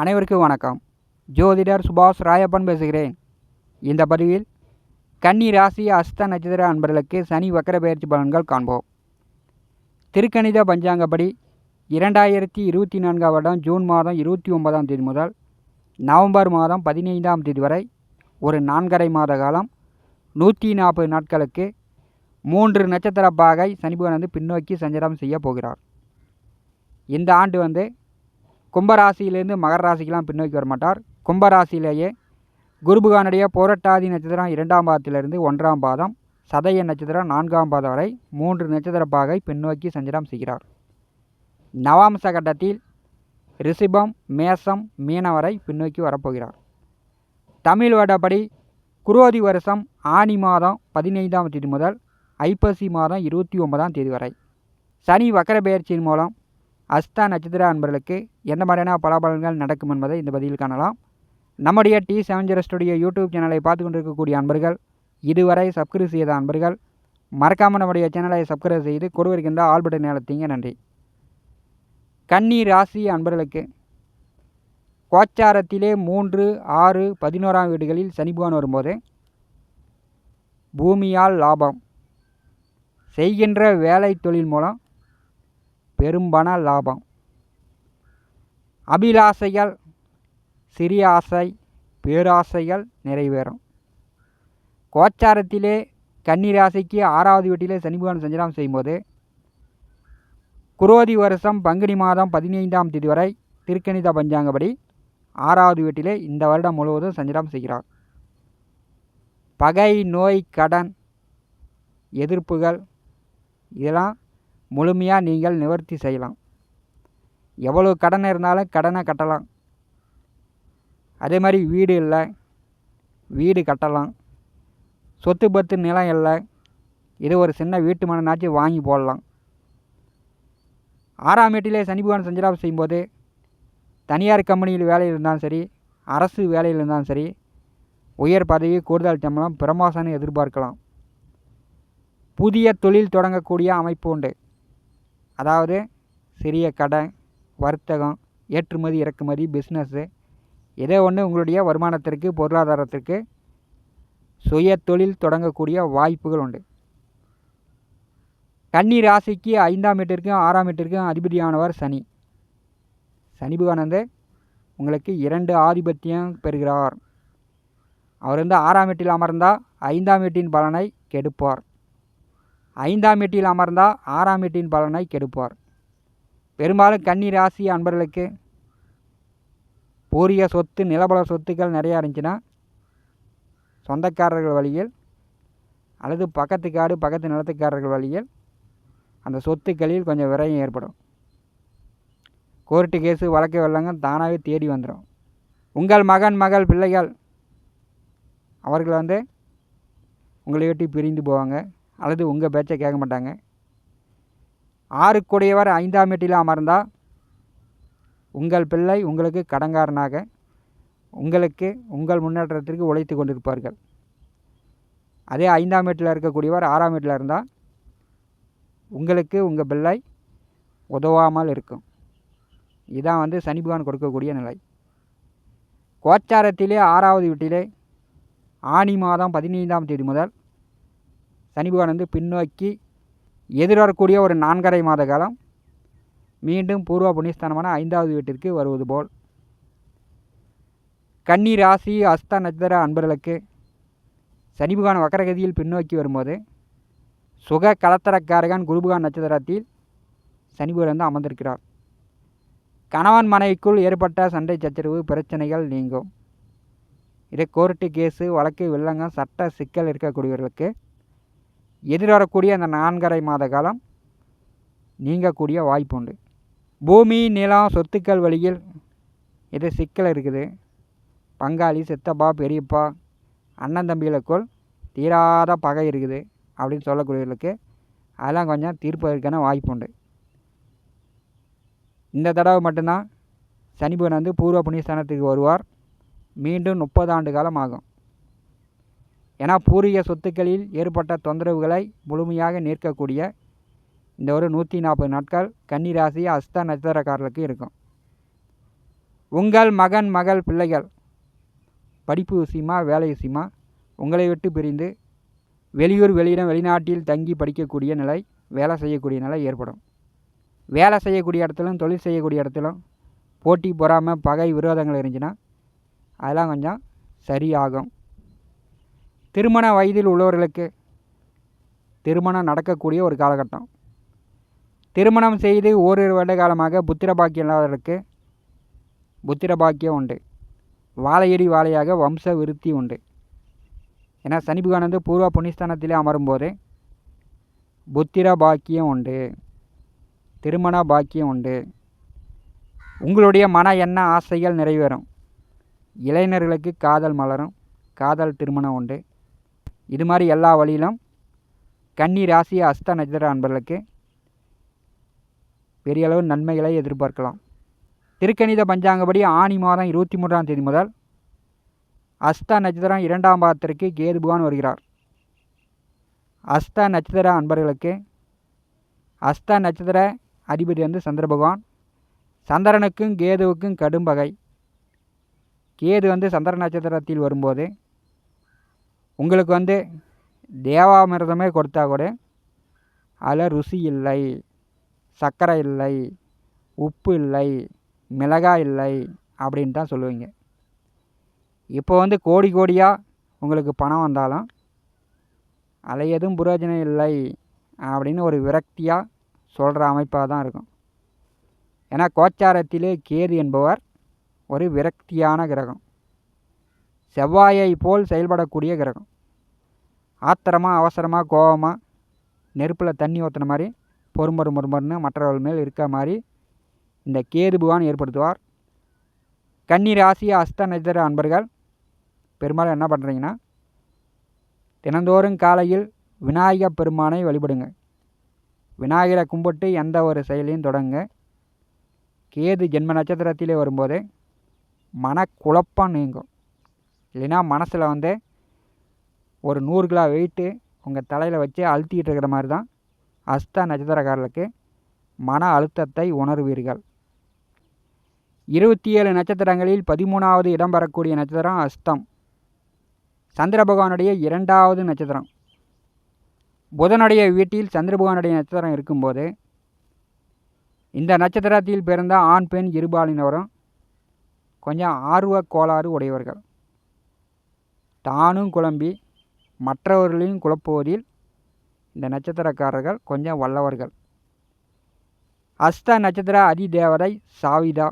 அனைவருக்கும் வணக்கம். ஜோதிடர் சுபாஷ் ராயப்பன் பேசுகிறேன். இந்த பதிவில் கன்னி ராசி அஸ்த நட்சத்திர அன்பர்களுக்கு சனி வக்கர பயிற்சி பலன்கள் காண்போம். திருக்கணித பஞ்சாங்கப்படி இரண்டாயிரத்தி இருபத்தி நான்காம் வருடம் ஜூன் மாதம் இருபத்தி ஒன்பதாம் தேதி முதல் நவம்பர் மாதம் பதினைந்தாம் தேதி வரை ஒரு நான்கரை மாத காலம் நூற்றி நாற்பது நாட்களுக்கு மூன்று நட்சத்திர பாகை சனிபகன் வந்து பின்னோக்கி சஞ்சாரம் செய்ய போகிறார். இந்த ஆண்டு வந்து கும்பராசியிலேருந்து மகர ராசிக்கெலாம் பின்னோக்கி வரமாட்டார் கும்பராசியிலேயே குருபுகானுடைய போரட்டாதி நட்சத்திரம் இரண்டாம் பாதத்திலிருந்து ஒன்றாம் பாதம் சதய நட்சத்திரம் நான்காம் பாதம் வரை மூன்று நட்சத்திர பாகை பின்னோக்கி சஞ்சாரம் செய்கிறார். நவாம்ச கட்டத்தில் ரிஷிபம் மேசம் மீன வரை பின்னோக்கி வரப்போகிறார். தமிழ் வருடப்படி குரோதி வருஷம் ஆனி மாதம் பதினைந்தாம் தேதி முதல் ஐப்பசி மாதம் இருபத்தி ஒன்பதாம் தேதி வரை. சனி வக்கர பெயர்ச்சியின் மூலம் அஸ்தா நட்சத்திர அன்பர்களுக்கு எந்த மாதிரியான பலாபலன்கள் நடக்கும் என்பதை இந்த பதிவில் காணலாம். நம்முடைய T seven zero studio YouTube சேனலை பார்த்து கொண்டிருக்கக்கூடிய அன்பர்கள் இதுவரை சப்ஸ்கிரைப் செய்த அன்பர்கள் மறக்காமல் நம்முடைய சேனலை சப்ஸ்கிரைப் செய்து கொடுவிருக்கின்ற ஆல் பட்டன் நன்றி. கன்னி ராசி அன்பர்களுக்கு கோச்சாரத்திலே மூன்று ஆறு பதினோராம் வீடுகளில் சனிபுவான் வரும்போது பூமியால் லாபம். செய்கின்ற வேலை தொழில் மூலம் பெரும்பண லாபம். அபிலாசைகள் சிறிய ஆசை பேராசைகள் நிறைவேறும். கோச்சாரத்திலே கன்னிராசிக்கு ஆறாவது வீட்டிலே சனிபகவான் சஞ்சலம் செய்யும்போது குரோதி வருஷம் பங்குனி மாதம் பதினைந்தாம் தேதி வரை திருக்கணித பஞ்சாங்கப்படி ஆறாவது வீட்டிலே இந்த வருடம் முழுவதும் சஞ்சலம் செய்கிறார். பகை நோய் கடன் எதிர்ப்புகள் இதெல்லாம் முழுமையாக நீங்கள் நிவர்த்தி செய்யலாம். எவ்வளோ கடன் இருந்தாலும் கடனை கட்டலாம். அதே மாதிரி வீடு இல்லை வீடு கட்டலாம். சொத்து பத்து நிலம் இல்லை இது ஒரு சின்ன வீட்டு மனநாச்சும் வாங்கி போடலாம். ஆறாம் எட்டிலே சனி பகவான் சஞ்சலம் செய்யும்போது தனியார் கம்பெனியில் வேலையில் இருந்தாலும் சரி அரசு வேலையில் இருந்தாலும் சரி உயர் பதவி கூடுதல் சம்பளம் பிரமோசனை எதிர்பார்க்கலாம். புதிய தொழில் தொடங்கக்கூடிய அமைப்பு உண்டு. அதாவது சிறிய கடை வர்த்தகம் ஏற்றுமதி இறக்குமதி பிஸ்னஸ்ஸு ஏதோ ஒன்று உங்களுடைய வருமானத்திற்கு பொருளாதாரத்திற்கு சுய தொழில் தொடங்கக்கூடிய வாய்ப்புகள் உண்டு. கன்னி ராசிக்கு ஐந்தாம் வீட்டிற்கும் ஆறாம் வீட்டிற்கும் அதிபதியானவர் சனி. சனி பகவான் வந்து உங்களுக்கு இரண்டு ஆதிபத்தியம் பெறுகிறார். அவர் வந்து ஆறாம் வீட்டில் அமர்ந்தால் ஐந்தாம் வீட்டின் பலனை கெடுப்பார். ஐந்தாம் எட்டியில் அமர்ந்தால் ஆறாம் வீட்டின் பலனை கெடுப்பார். பெரும்பாலும் கன்னி ராசி அன்பர்களுக்கு பூரிய சொத்து நிலபல சொத்துக்கள் நிறையா இருந்துச்சுன்னா சொந்தக்காரர்கள் வழியில் அல்லது பக்கத்து காடு பக்கத்து நிலத்துக்காரர்கள் வழியில் அந்த சொத்துக்களில் கொஞ்சம் விரயம் ஏற்படும். கோர்ட்டு கேஸு வழக்கு வெள்ளங்க தானாகவே தேடி வந்துடும் உங்கள் மகன் மகள் பிள்ளைகள் அவர்கள் வந்து உங்களை விட்டு பிரிந்து போவாங்க. அல்லது உங்கள் பேச்சை கேட்க மாட்டாங்க. ஆறுக்குடையவர் ஐந்தாம் வீட்டில் அமர்ந்தால் உங்கள் பிள்ளை உங்களுக்கு கடங்காரனாக உங்களுக்கு உங்கள் முன்னேற்றத்திற்கு உழைத்து கொண்டிருப்பார்கள். அதே ஐந்தாம் வீட்டில் இருக்கக்கூடியவர் ஆறாம் வீட்டில் இருந்தால் உங்களுக்கு உங்கள் பிள்ளை உதவாமல் இருக்கும். இதான் வந்து சனி பகவான் கொடுக்கக்கூடிய நிலை. கோச்சாரத்திலே ஆறாவது வீட்டிலே ஆனி மாதம் பதினைந்தாம் தேதி முதல் சனி பகவான் வந்து பின்னோக்கி எதிர்வரக்கூடிய ஒரு நான்கரை மாத காலம் மீண்டும் பூர்வ புண்ணியஸ்தானமான ஐந்தாவது வீட்டிற்கு வருவது போல். கன்னி ராசி அஸ்த நட்சத்திர அன்பர்களுக்கு சனி பகவான் வக்கரகதியில் பின்னோக்கி வரும்போது சுக கலத்தரக்காரகன் குருபகான் நட்சத்திரத்தில் சனி பகவான் வந்து அமர்ந்திருக்கிறார். கணவன் மனைவிக்குள் ஏற்பட்ட சண்டை சச்சரவு பிரச்சனைகள் நீங்கும். இதே கோர்ட்டு கேஸு வழக்கு வில்லங்கம் சட்ட சிக்கல் இருக்கக்கூடியவர்களுக்கு எதிர்வரக்கூடிய அந்த நான்கரை மாத காலம் நீங்கக்கூடிய வாய்ப்பு உண்டு பூமி நிலம் சொத்துக்கள் வழியில் எது சிக்கல் இருக்குது? பங்காளி சித்தப்பா பெரியப்பா அண்ணன் தம்பிகளுக்குள் தீராத பகை இருக்குது அப்படின்னு சொல்லக்கூடியவர்களுக்கு அதெல்லாம் கொஞ்சம் தீர்ப்பதற்கான வாய்ப்பு உண்டு இந்த தடவை மட்டும்தான் சனி வந்து பூர்வ புண்ணியஸ்தானத்துக்கு வருவார். மீண்டும் முப்பது ஆண்டு காலம் ஆகும். ஏன்னா பூர்வீக சொத்துக்களில் ஏற்பட்ட தொந்தரவுகளை முழுமையாக நிற்கக்கூடிய இந்த ஒரு நூற்றி நாற்பது நாட்கள் கன்னிராசி அஸ்த நட்சத்திரக்காரர்களுக்கு இருக்கும். உங்கள் மகன் மகள் பிள்ளைகள் படிப்பு விஷயமா வேலை விஷயமா உங்களை விட்டு பிரிந்து வெளியூர் வெளியிடம் வெளிநாட்டில் தங்கி படிக்கக்கூடிய நிலை வேலை செய்யக்கூடிய நிலை ஏற்படும். வேலை செய்யக்கூடிய இடத்துலும் தொழில் செய்யக்கூடிய இடத்துலும் போட்டி பொறாமல் பகை விரோதங்கள் இருந்துச்சுன்னா அதெல்லாம் கொஞ்சம் சரியாகும். திருமண வயதில் உள்ளவர்களுக்கு திருமணம் நடக்கக்கூடிய ஒரு காலகட்டம். திருமணம் செய்து ஓரிரு வருட காலமாக புத்திர பாக்கியம் இல்லாதவர்களுக்கு புத்திர பாக்கியம் உண்டு. வாழையடி வாழையாக வம்ச விருத்தி உண்டு. ஏன்னா சனி வந்து பூர்வ புண்ணியஸ்தானத்திலே அமரும்போது புத்திர பாக்கியம் உண்டு. திருமண பாக்கியம் உண்டு. உங்களுடைய மன எண்ண ஆசைகள் நிறைவேறும். இளைஞர்களுக்கு காதல் மலரும். காதல் திருமணம் உண்டு. இது மாதிரி எல்லா வழியிலும் கன்னி ராசி அஸ்த நட்சத்திர அன்பர்களுக்கு பெரிய அளவு நன்மைகளை எதிர்பார்க்கலாம். திருக்கணித பஞ்சாங்கப்படி ஆணி மாதம் இருபத்தி மூன்றாம் தேதி முதல் அஸ்த நட்சத்திரம் இரண்டாம் பாதத்திற்கு கேது பகவான் வருகிறார். அஸ்த நட்சத்திர அன்பர்களுக்கு அஸ்த நட்சத்திர அதிபதி வந்து சந்திர பகவான். சந்திரனுக்கும் கேதுவுக்கும் கடும் பகை. கேது வந்து சந்திர நட்சத்திரத்தில் வரும்போது உங்களுக்கு வந்து தேவாமிர்தமே கொடுத்தா கூட அதில் ருசி இல்லை சர்க்கரை இல்லை உப்பு இல்லை மிளகாய் இல்லை அப்படின்னு தான் சொல்லுவீங்க. இப்போ வந்து கோடி கோடியாக உங்களுக்கு பணம் வந்தாலும் அதில் எதுவும் பிரயோஜனம் இல்லை அப்படின்னு ஒரு விரக்தியாக சொல்கிற அமைப்பாக தான் இருக்கும். ஏன்னா கோச்சாரத்திலே கேது என்பவர் ஒரு விரக்தியான கிரகம். செவ்வாயை போல் செயல்படக்கூடிய கிரகம். ஆத்திரமாக அவசரமாக கோபமாக நெருப்பில் தண்ணி ஊற்றுன மாதிரி பொறுமொரு மொறுமொருன்னு மற்றவர்கள் மேல் இருக்க மாதிரி இந்த கேது பகவான் ஏற்படுத்துவார். கன்னி ராசி அஸ்த நட்சத்திர அன்பர்கள் பெரும்பாலும் என்ன பண்ணுறீங்கன்னா தினந்தோறும் காலையில் விநாயக பெருமானை வழிபடுங்க. விநாயகரை கும்பிட்டு எந்த ஒரு செயலையும் தொடங்க. கேது ஜென்ம நட்சத்திரத்திலே வரும்போது மனக்குழப்பம் நீங்கும். இல்லைன்னா மனசில் வந்து ஒரு நூறு கிலோ வெயிட்டு உங்கள் தலையில் வச்சு அழுத்திக்கிட்டு இருக்கிற மாதிரி தான் அஸ்த நட்சத்திரக்காரர்களுக்கு மன அழுத்தத்தை உணர்வீர்கள். இருபத்தி ஏழு நட்சத்திரங்களில் பதிமூணாவது இடம் பெறக்கூடிய நட்சத்திரம் அஸ்தம். சந்திர பகவானுடைய இரண்டாவது நட்சத்திரம். புதனுடைய வீட்டில் சந்திர பகவானுடைய நட்சத்திரம் இருக்கும்போது இந்த நட்சத்திரத்தில் பிறந்த ஆண் பெண் இருபாலினரும் கொஞ்சம் ஆர்வ கோளாறு உடையவர்கள். தானும் குழம்பி மற்றவர்களையும் குழப்புவதில் இந்த நட்சத்திரக்காரர்கள் கொஞ்சம் வல்லவர்கள். அஸ்த நட்சத்திர அதிதேவதை சாவிதா.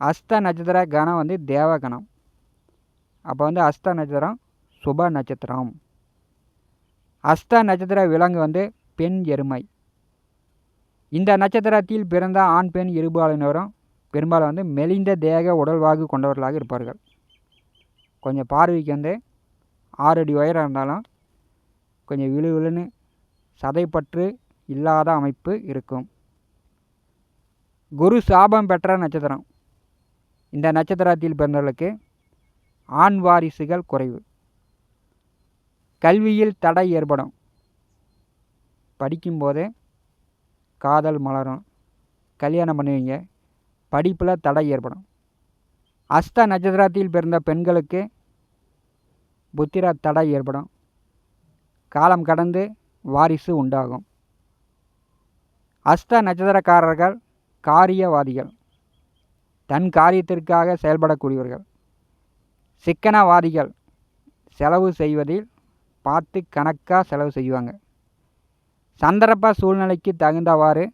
அஸ்த நட்சத்திர கணம் வந்து தேவகணம். அப்போ வந்து அஸ்த நட்சத்திரம் சுப நட்சத்திரம். அஸ்த நட்சத்திர விலங்கு வந்து பெண் எருமை. இந்த நட்சத்திரத்தில் பிறந்த ஆண் பெண் இருபாலினரும் பெரும்பாலும் வந்து மெலிந்த தேக உடல்வாகு கொண்டவர்களாக இருப்பார்கள். கொஞ்சம் பார்வைக்கு வந்து ஆறு அடி உயரம் இருந்தாலும் கொஞ்சம் விழு விழுன்னு சதைப்பற்று இல்லாத அமைப்பு இருக்கும். குரு சாபம் பெற்ற நட்சத்திரம். இந்த நட்சத்திரத்தில் பிறந்தவர்களுக்கு ஆண் வாரிசுகள் குறைவு. கல்வியில் தடை ஏற்படும். படிக்கும்போதே காதல் மலரும். கல்யாணம் பண்ணுவீங்க. படிப்பில் தடை ஏற்படும். அஸ்த நட்சத்திரத்தில் பிறந்த பெண்களுக்கு புத்திர தடை ஏற்படும். காலம் கடந்து வாரிசு உண்டாகும். அஸ்த நட்சத்திரக்காரர்கள் காரியவாதிகள். தன் காரியத்திற்காக செயல்படக்கூடியவர்கள். சிக்கனவாதிகள். செலவு செய்வதில் பார்த்து கணக்காக செலவு செய்வாங்க. சந்தர்ப்ப சூழ்நிலைக்கு தகுந்தவாறு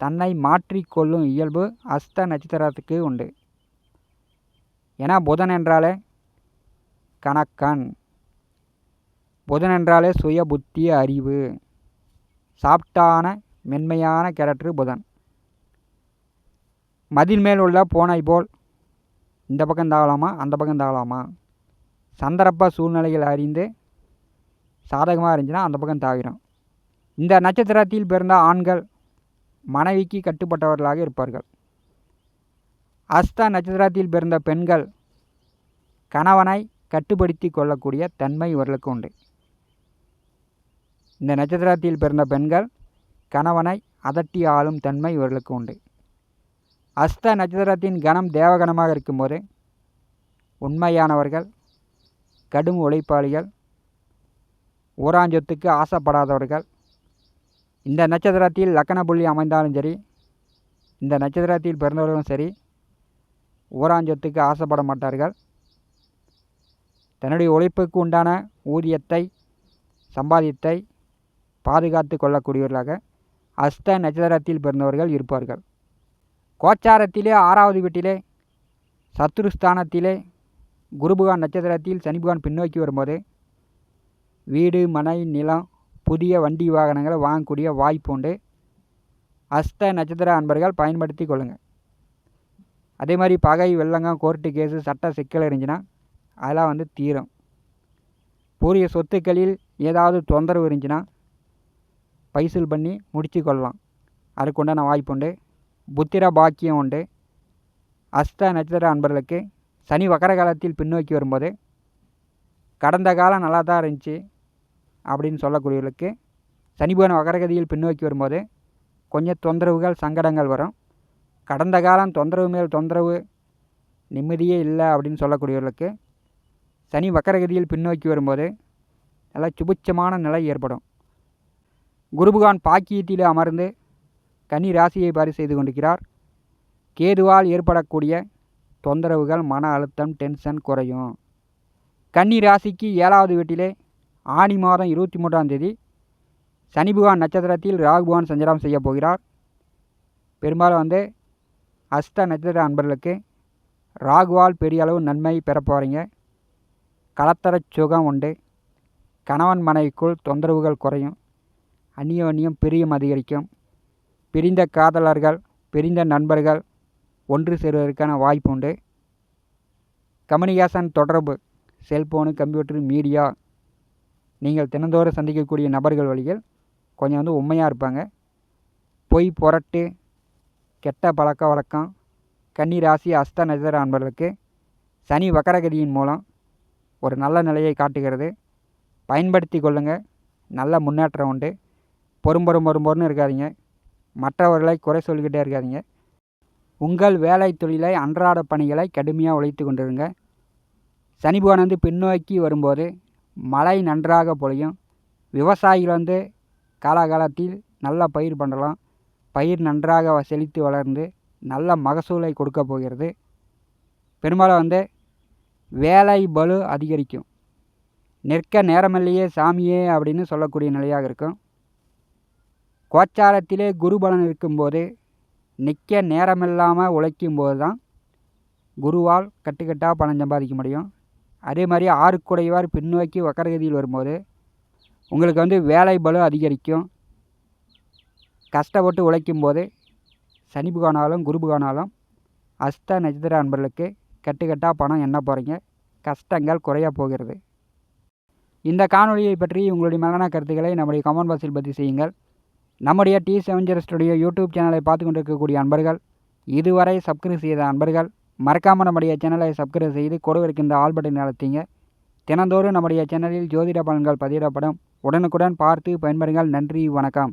தன்னை மாற்றிக்கொள்ளும் இயல்பு அஸ்த நட்சத்திரத்துக்கு உண்டு. ஏன்னா புதன் என்றாலே கணக்கன் புதன் என்றாலே சுய புத்தி அறிவு. சாப்டான மென்மையான கேரக்டர் புதன். மதில் மேல் உள்ள போனை போல். இந்த பக்கம் தாவலாமா அந்த பக்கம் தாழாமா சந்தர்ப்ப சூழ்நிலைகள் அறிந்து சாதகமாக இருந்துச்சுன்னா அந்த பக்கம் தாவிடும் இந்த நட்சத்திரத்தில் பிறந்த ஆண்கள் மனைவிக்கு கட்டுப்பட்டவர்களாக இருப்பார்கள். அஸ்த நட்சத்திரத்தில் பிறந்த பெண்கள் கணவனை கட்டுப்படுத்தி கொள்ளக்கூடிய தன்மை இவர்களுக்கு உண்டு. இந்த நட்சத்திரத்தில் பிறந்த பெண்கள் கணவனை அதட்டி ஆளும் தன்மை இவர்களுக்கு உண்டு. அஸ்த நட்சத்திரத்தின் கணம் தேவகணமாக இருக்கும்போது உண்மையானவர்கள் கடும் உழைப்பாளிகள் ஊராஞ்சொத்துக்கு ஆசைப்படாதவர்கள் இந்த நட்சத்திரத்தில் லக்கண புள்ளி அமைந்தாலும் சரி இந்த நட்சத்திரத்தில் பிறந்தவர்களும் சரி ஊராஞ்சொத்துக்கு ஆசைப்பட மாட்டார்கள். தன்னுடைய உழைப்புக்கு உண்டான ஊதியத்தை சம்பாதித்தை பாதுகாத்து கொள்ளக்கூடியவர்களாக அஸ்த நட்சத்திரத்தில் பிறந்தவர்கள் இருப்பார்கள். கோச்சாரத்திலே ஆறாவது வீட்டிலே சத்ருஸ்தானத்திலே குருபுகான் நட்சத்திரத்தில் சனிபுகான் பின்னோக்கி வரும்போது வீடு மனை நிலம் புதிய வண்டி வாகனங்களை வாங்கக்கூடிய வாய்ப்பு உண்டு. அஸ்த நட்சத்திர அன்பர்கள் பயன்படுத்தி கொள்ளுங்கள். அதே மாதிரி பகை வெள்ளங்கம் கோர்ட்டு கேஸு சட்ட சிக்கல் இருந்துச்சுன்னா அதெல்லாம் வந்து தீரும். பூரிய சொத்துக்களில் ஏதாவது தொந்தரவு இருந்துச்சுன்னா பைசல் பண்ணி முடித்து கொள்ளலாம். அதுக்கு உண்டான வாய்ப்பு உண்டு. புத்திர பாக்கியம் உண்டு. அஸ்த நட்சத்திர அன்பர்களுக்கு சனி வக்கர காலத்தில் பின்னோக்கி வரும்போது கடந்த காலம் நல்லா தான் இருந்துச்சு அப்படின்னு சொல்லக்கூடியவர்களுக்கு சனிபகவான் வக்கரகதியில் பின்னோக்கி வரும்போது கொஞ்சம் தொந்தரவுகள் சங்கடங்கள் வரும். கடந்த காலம் தொந்தரவு மேல் தொந்தரவு நிம்மதியே இல்லை அப்படின்னு சொல்லக்கூடியவர்களுக்கு சனி வக்கரகதியில் பின்னோக்கி வரும்போது நல்ல சுபிட்சமான நிலை ஏற்படும். குருபகான் பாக்கியத்தில் அமர்ந்து கன்னி ராசியை பாரி செய்து கொண்டிருக்கிறார். கேதுவால் ஏற்படக்கூடிய தொந்தரவுகள் மன அழுத்தம் டென்ஷன் குறையும். கன்னி ராசிக்கு ஏழாவது வீட்டிலே ஆணி மாதம் இருபத்தி மூன்றாம் தேதி சனி பகவான் நட்சத்திரத்தில் ராகுபவான் சஞ்சாரம் செய்ய போகிறார். பெரும்பாலும் வந்து அஸ்த நட்சத்திர அன்பர்களுக்கு ராகுவால் பெரிய அளவு நன்மை பெற போகிறீங்க கலத்தரச் சுகம் உண்டு. கணவன் மனைவிக்குள் தொந்தரவுகள் குறையும். அந்நியோன்யம் பிரியம் அதிகரிக்கும். பிரிந்த காதலர்கள் பிரிந்த நண்பர்கள் ஒன்று சேருவதற்கான வாய்ப்பு உண்டு. கம்யூனிகேஷன் தொடர்பு செல்ஃபோனு கம்ப்யூட்டர் மீடியா. நீங்கள் தினந்தோறும் சந்திக்கக்கூடிய நபர்கள் வழியில் கொஞ்சம் வந்து உண்மையாக இருப்பாங்க. பொய் புரட்டு கெட்ட பழக்க வழக்கம் கன்னி ராசி அஸ்த நட்சத்திர அன்பர்களுக்கு சனி வக்கரகதியின் மூலம் ஒரு நல்ல நிலையை காட்டுகிறது. பயன்படுத்தி கொள்ளுங்கள் நல்ல முன்னேற்றம் உண்டு. பொறும் பொறும் பொறும் பொறுன்னு மற்றவர்களை குறை சொல்லிக்கிட்டே இருக்காதிங்க. உங்கள் வேலை தொழிலை அன்றாட பணிகளை கடுமையாக உழைத்து கொண்டிருங்க. சனி வந்து பின்னோக்கி வரும்போது மழை நன்றாக பொழியும். விவசாயிகள் வந்து காலாகாலத்தில் நல்ல பயிர் பண்ணலாம். பயிர் நன்றாக செழித்து வளர்ந்து நல்ல மகசூலை கொடுக்க போகிறது. பெரும்பாலும் வந்து வேலை பலு அதிகரிக்கும். நிற்க நேரமில்லையே சாமியே அப்படின்னு சொல்லக்கூடிய நிலையாக இருக்கும். கோச்சாரத்திலே குருபலன் இருக்கும்போது நிற்க நேரமில்லாமல் உழைக்கும் போது தான் குருவால் கட்டுக்கட்டாக பணம் சம்பாதிக்க முடியும். அதே மாதிரி ஆறுக்குடையவார் பின்னோக்கி வக்கரகதியில் வரும்போது உங்களுக்கு வந்து வேலை பலு அதிகரிக்கும். கஷ்டப்பட்டு உழைக்கும் போது சனி புகானாலும் குரு புகானாலும் அஸ்த நட்சத்திர அன்பர்களுக்கு கட்டுக்கட்டாக பணம் என்ன போகிறீங்க கஷ்டங்கள் குறைய போகிறது. இந்த காணொலியை பற்றி உங்களுடைய மேலான கருத்துக்களை நம்முடைய கமெண்ட் பாக்ஸில் பதிவு செய்யுங்கள். நம்முடைய டி செவன்ஜர் ஸ்டுடியோ யூடியூப் சேனலை பார்த்து கொண்டிருக்கக்கூடிய அன்பர்கள் இதுவரை சப்ஸ்கிரைப் செய்த அன்பர்கள் மறக்காமல் நம்முடைய சேனலை சப்ஸ்கிரைப் செய்து கொடுவிருக்கின்ற ஆல் பட்டன் நடத்திங்க தினந்தோறும் நம்முடைய சேனலில் ஜோதிட பலன்கள் பதிவிடப்படும். உடனுக்குடன் பார்த்து பயன்பெறுங்கள். நன்றி வணக்கம்.